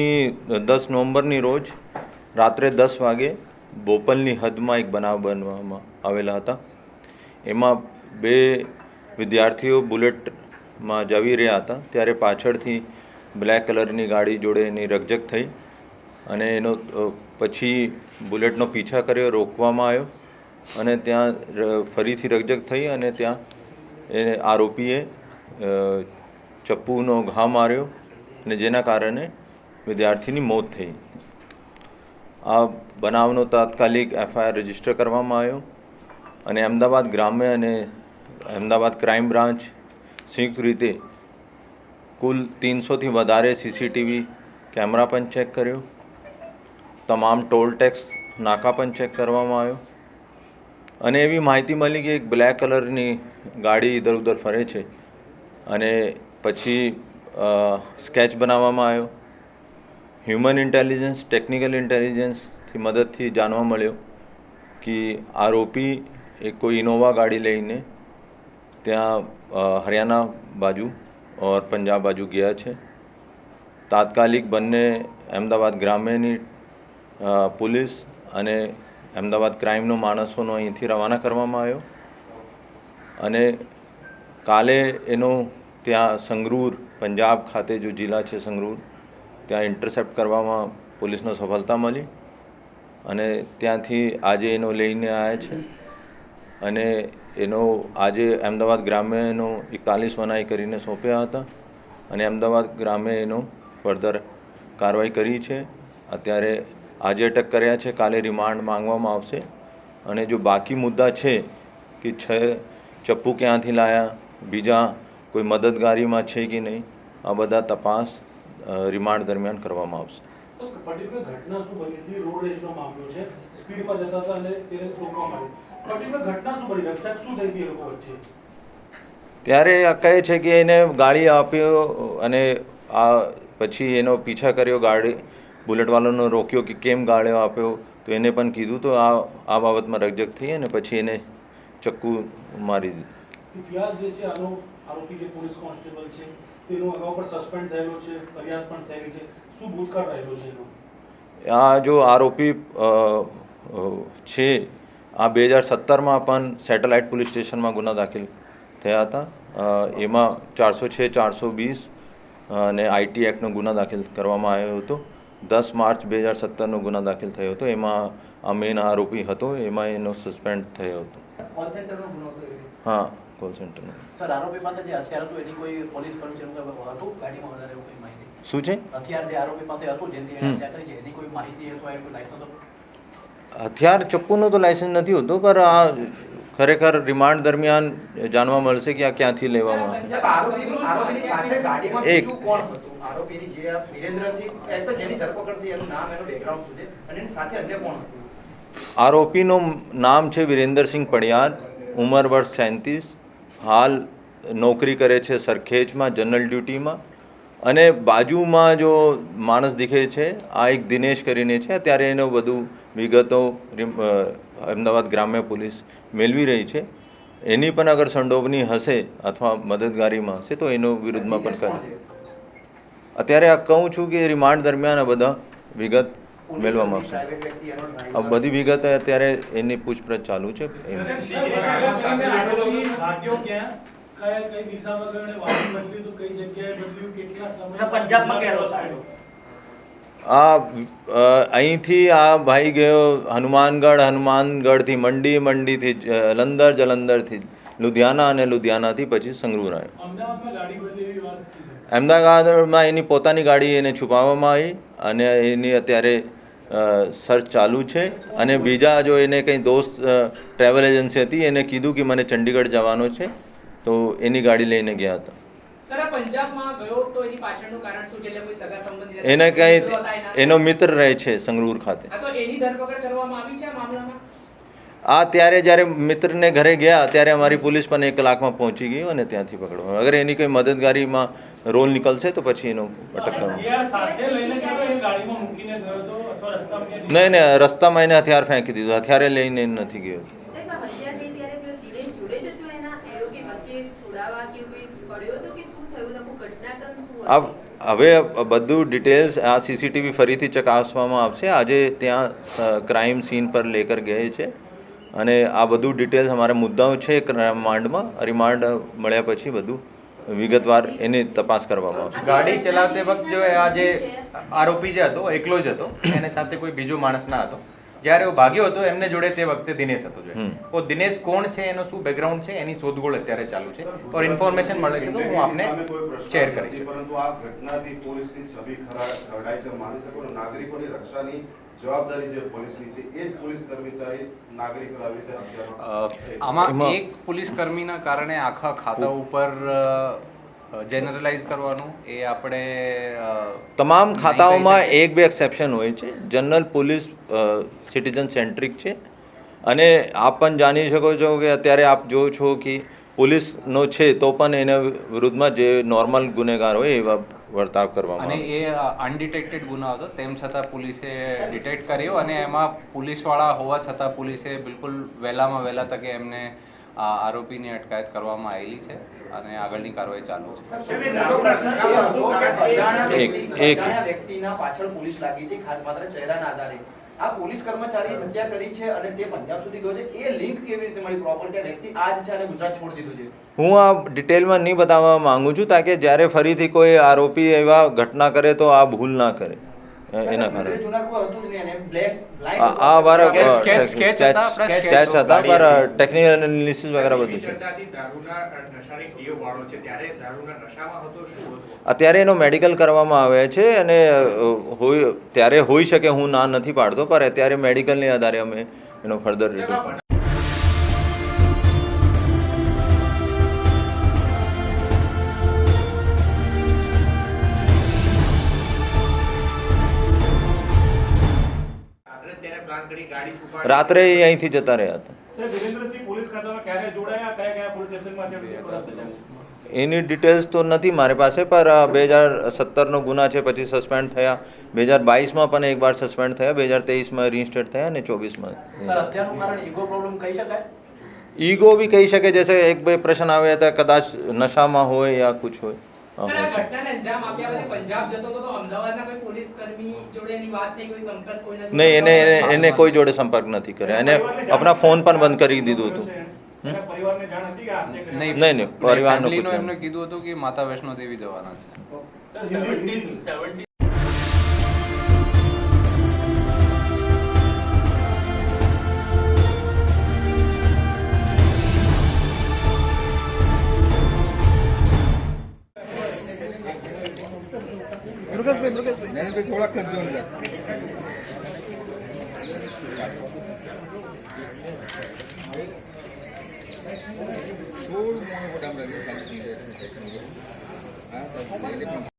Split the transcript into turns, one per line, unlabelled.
નવમી દસ નવેમ્બરની રોજ રાત્રે દસ વાગે બોપલની હદમાં એક બનાવ બનવામાં આવેલા હતા. એમાં બે વિદ્યાર્થીઓ બુલેટમાં જવી રહ્યા હતા. ત્યારે પાછળથી બ્લેક કલરની ગાડી જોડે એની રકઝક થઈ અને એનો પછી બુલેટનો પીછા કર્યો, રોકવામાં આવ્યો અને ત્યાં ફરીથી રકઝક થઈ અને ત્યાં એ આરોપીએ ચપ્પુનો ઘા માર્યો અને જેના કારણે વિદ્યાર્થીની મોત થઈ. આ બનાવનો તાત્કાલિક એફઆઈઆર રજિસ્ટર કરવામાં આવ્યો અને અમદાવાદ ગ્રામ્ય અને અમદાવાદ ક્રાઇમ બ્રાન્ચ સંયુક્ત રીતે કુલ તીનસોથી વધારે સીસીટીવી કેમેરા પણ ચેક કર્યો. તમામ ટોલ ટેક્સ નાકા પણ ચેક કરવામાં આવ્યો. અને એવી માહિતી મળી કે એક બ્લેક કલરની ગાડી ઇધર ઉધર ફરે છે અને પછી સ્કેચ બનાવવામાં આવ્યો. હ્યુમન ઇન્ટેલિજન્સ ટેકનિકલ ઇન્ટેલિજન્સથી મદદથી જાણવા મળ્યો કે આરોપી એ કોઈ ઇનોવા ગાડી લઈને ત્યાં હરિયાણા બાજુ ઓર પંજાબ બાજુ ગયા છે. તાત્કાલિક બંને અમદાવાદ ગ્રામ્યની પોલીસ અને અમદાવાદ ક્રાઇમનો માણસોનો અહીંથી રવાના કરવામાં આવ્યો અને કાલે એનો ત્યાં સંગરૂર, પંજાબ ખાતે જો જિલ્લા છે સંગરૂર ત્યાં ઇન્ટરસેપ્ટ કરવામાં પોલીસને સફળતા મળી અને ત્યાંથી આજે એનો લઈને આવ્યા છે. અને એનો આજે અમદાવાદ ગ્રામે એનો એકતાલીસ મનાઈ કરીને સોંપ્યા હતા અને અમદાવાદ ગ્રામે એનો ફર્ધર કાર્યવાહી કરી છે. અત્યારે આજે અટક કર્યા છે, કાલે રિમાન્ડ માંગવામાં આવશે. અને જો બાકી મુદ્દા છે કે છ, ચપ્પુ ક્યાંથી લાયા, બીજા કોઈ મદદગારીમાં છે કે નહીં, આ બધા તપાસ રિમાન્ડ દરમિયાન કરવામાં આવશે. ત્યારે આ કહે છે કે એને ગાડી આપ્યો અને આ પછી એનો પીછા કર્યો ગાડી. બુલેટવાળાનો રોક્યો કે કેમ ગાળ્યો આપ્યો? તો એને પણ કીધું તો આ આ બાબતમાં રકજક થઈ અને પછી એને ચક્કુ મારી દીધું.
ઇતિહાસ જે છે આનો આરોપી જે પોલીસ કોન્સ્ટેબલ છે તેનો અગાઉ પણ સસ્પેન્ડ થયેલો છે ફરિયાદ પણ થયેલી છે. શું ભૂતકાળ રહેલો છે એનો?
આ જો આરોપી છે આ બે હજાર સત્તરમાં પણ સેટેલાઇટ પોલીસ સ્ટેશનમાં ગુના દાખલ થયા હતા. એમાં ચારસો છે ચારસો વીસ અને આઈટી એક્ટનો ગુના દાખલ કરવામાં આવ્યો હતો. દસ માર્ચ બે હજાર સત્તરનો ગુના દાખલ થયો હતો. એમાં આ મેઇન આરોપી હતો. એમાં એનો સસ્પેન્ડ થયો હતો. હા. કોલ સેન્ટરનો
સર આરોપી પાસે જે હથિયાર હતું એની કોઈ પોલીસ કર્મચારીનું હતું? ગાડીમાં વધારે એવું કોઈ માહિતી?
શું છે?
હથિયાર જે આરોપી પાસે હતું જેની. હત્યા કરી છે એની કોઈ માહિતી અથવા એનું લાઇસન્સ
હથિયાર ચપ્પુનો તો લાયસન્સ નથી હોતો પર આ ખરેખર રિમાન્ડ દરમિયાન જાણવા મળશે કે આ ક્યાંથી લેવામાં આવ્યું.
સાહેબ, આરોપી આરોપીની સાથે ગાડીમાં
એક.
બીજું કોણ હતું? આરોપીની જે આ વિરેન્દ્રસિંહ એ તો જેની ધરપકડ થઈ એનું નામ એનું બેકગ્રાઉન્ડ શું છે? અને એની સાથે અન્ય કોણ હતું?
આરોપીનું નામ છે વિરેન્દ્રસિંહ પડિયાર ઉંમર વર્ષ સેંતીસ હાલ નોકરી કરે છે સરખેજમાં જનરલ ડ્યુટીમાં. અને બાજુમાં જો માણસ દીખે છે આ એક દિનેશ કરીને છે ત્યારે એનો વધુ વિગતો અમદાવાદ ગ્રામ્ય પોલીસ મેળવી રહી છે. એની પણ અગર સંડોવણી હશે અથવા મદદગારીમાં હશે તો એનો વિરુદ્ધમાં પણ કરે અત્યારે આ કહું છું કે રિમાન્ડ દરમિયાન આ બધા વિગત મેળવવામાં આવશે. આ બધી વિગત અત્યારે એની પૂછપરછ ચાલુ છે. એમ.
ભાગ્યો ક્યાં? કયા કઈ દિશામાં ગયો અને વાહન બદલ્યું તો કઈ જગ્યાએ બદલ્યું? કેટલા સમય
અને પંજાબમાં ગયેલો સાહેબ.
આ અહીંથી આ ભાઈ ગયો હનુમાનગઢ હનુમાનગઢથી મંડી મંડીથી જલંધર જલંધરથી લુધિયાના અને લુધિયાનાથી પછી સંગરૂર આવ્યો
અમદાવાદમાં
એની પોતાની ગાડી એને છુપાવવામાં આવી અને એની અત્યારે સર્ચ ચાલુ છે અને બીજા જો એને કંઈ દોસ્ત ટ્રાવેલ એજન્સી હતી એને કીધું કે મને ચંડીગઢ જવાનો છે તો એની ગાડી લઈને ગયા હતા.
એની કોઈ?
એનો
મિત્ર
રહે છે સંગરૂર ખાતે.
આ
ત્યારે જ્યારે મિત્રને ઘરે ગયા ત્યારે અમારી પોલીસ પણ એક કલાકમાં પહોંચી ગઈ અને ત્યાંથી પકડવા અગર એની કોઈ મદદગારીમાં રોલ નીકળશે તો પછી એનો અટક કરવામાં
હથિયાર સાથે લઈને ગયો એ ગાડીમાં મૂકીને ગયો તો અથવા રસ્તામાં ક્યાંય
નહીં નહીં રસ્તામાં એને હથિયાર ફેંકી દીધું. હથિયારે લઈને નથી ગયો? હવે બધું ડિટેલ્સ આ સીસીટીવી ફરીથી ચકાસવામાં આવશે. આજે ત્યાં ક્રાઇમ સીન પર લેકર ગયે છે. અને આ બધું ડિટેલ્સ અમારા મુદ્દાઓ છે રિમાન્ડમાં. રિમાન્ડ મળ્યા પછી બધું વિગતવાર એની તપાસ કરવામાં આવશે.
ગાડી ચલાવતી વખત જો આ જે આરોપી જે હતો એકલો જ હતો એને સાથે કોઈ બીજો માણસ ના હતો જ્યારે એ ભાગ્યો હતો એમને જોડે તે વખતે દિનેશ હતો જે. તો દિનેશ કોણ છે એનો શું બેકગ્રાઉન્ડ છે એની શોધખોળ અત્યારે ચાલુ છે. ઓર ઇન્ફોર્મેશન મળે છે તો હું આપને શેર કરીશ.
પરંતુ આ ઘટનાથી પોલીસની છબી ખરા- ખરડાય છે. માની શકો નાગરિકોની રક્ષાની જવાબદારી જે પોલીસની છે એ જ પોલીસ કર્મચારી નાગરિક આવી રીતે
આમાં એક પોલીસ કર્મીના કારણે આખા ખાતા ઉપર જનરલાઇઝ કરવાનું એ આપણે
તમામ ખાતાઓમાં એક બે એક્સેપ્શન હોય છે. જનરલ પોલીસ સિટીઝન સેન્ટ્રિક છે. અને આપ પણ જાણી શકો છો કે અત્યારે આપ જો છો કે પોલીસનો છે તો પણ એના વિરુદ્ધમાં જે નોર્મલ ગુનેગાર હોય એવા વર્તાવ કરવામાં
અને એ અનડિટેક્ટેડ ગુનો હતો. તેમ છતાં પોલીસે ડિટેક્ટ કર્યો અને એમાં પોલીસવાળા હોવા છતાં પોલીસે બિલકુલ વહેલામાં વહેલા તકે એમને આરોપીની અટકાયત કરવામાં આવેલી છે અને આગળની કાર્યવાહી ચાલુ છે.
એક- એક-
વ્યક્તિના પાછળ પોલીસ લાગી હતી ખાસ માત્ર ચહેરાના આધારે. આ પોલીસ કર્મચારીએ હત્યા કરી છે અને તે પંજાબ સુધી ગયો છે. એ લિંક કેવી રીતે મળી? પ્રોપર કે વ્યક્તિ આજ છે અને ગુજરાત છોડી દીધું છે.
હું આ ડિટેલમાં નહીં બતાવવા માંગુ છું, તાકે જ્યારે ફરીથી કોઈ આરોપી એવા ઘટના કરે તો આ ભૂલ ના કરે. એના કારણે. આ
આપણે
સ્કેચ હતા પર ટેકનિકલ એનાલિસિસ વગેરે બધું. છે
ચર્ચાથી દારૂના નશાની ટેવ વાળો છે ત્યારે દારૂના નશામાં હતો શું હતું?
અત્યારે એનો મેડિકલ કરવામાં આવે છે અને હોય ત્યારે હોઈ શકે હું ના નથી પાડતો પણ અત્યારે મેડિકલની આધારે અમે એનો ફર્ધર
રાત્રે
અહીંથી જતા રહ્યા હતા? એની ડિટેલ્સ તો નથી મારી પાસે પણ બે હજાર સત્તરનો ગુના છે પછી સસ્પેન્ડ થયા. બે હજાર બાવીસમાં પણ એકવાર સસ્પેન્ડ થયા. બે હજાર તેવીસમાં રિઇન્સ્ટેટ થયા અને ચોવીસમાં
સર હત્યાનું કારણ ઈગો પ્રોબ્લેમ કહી શકાય?
ઈગો બી કહી શકે જૈસે એક બે પ્રશ્ન આવ્યા હતા કદાચ નશામાં હોય યા કુછ હોય. નહીં એને એને- કોઈ જોડે સંપર્ક નથી કર્યો. એને આપણા ફોન પણ બંધ કરી દીધું હતું.
એના પરિવારને જાણ હતી કે આ હત્યા કરી?
નહીં
નહીં, નહીં, પરિવારનો
એમને કીધું હતું કે માતા વૈષ્ણો દેવી જવાના છે.
મૃગેશભાઈ મૃગેશભાઈ નરેશભાઈ થોડાક મોટા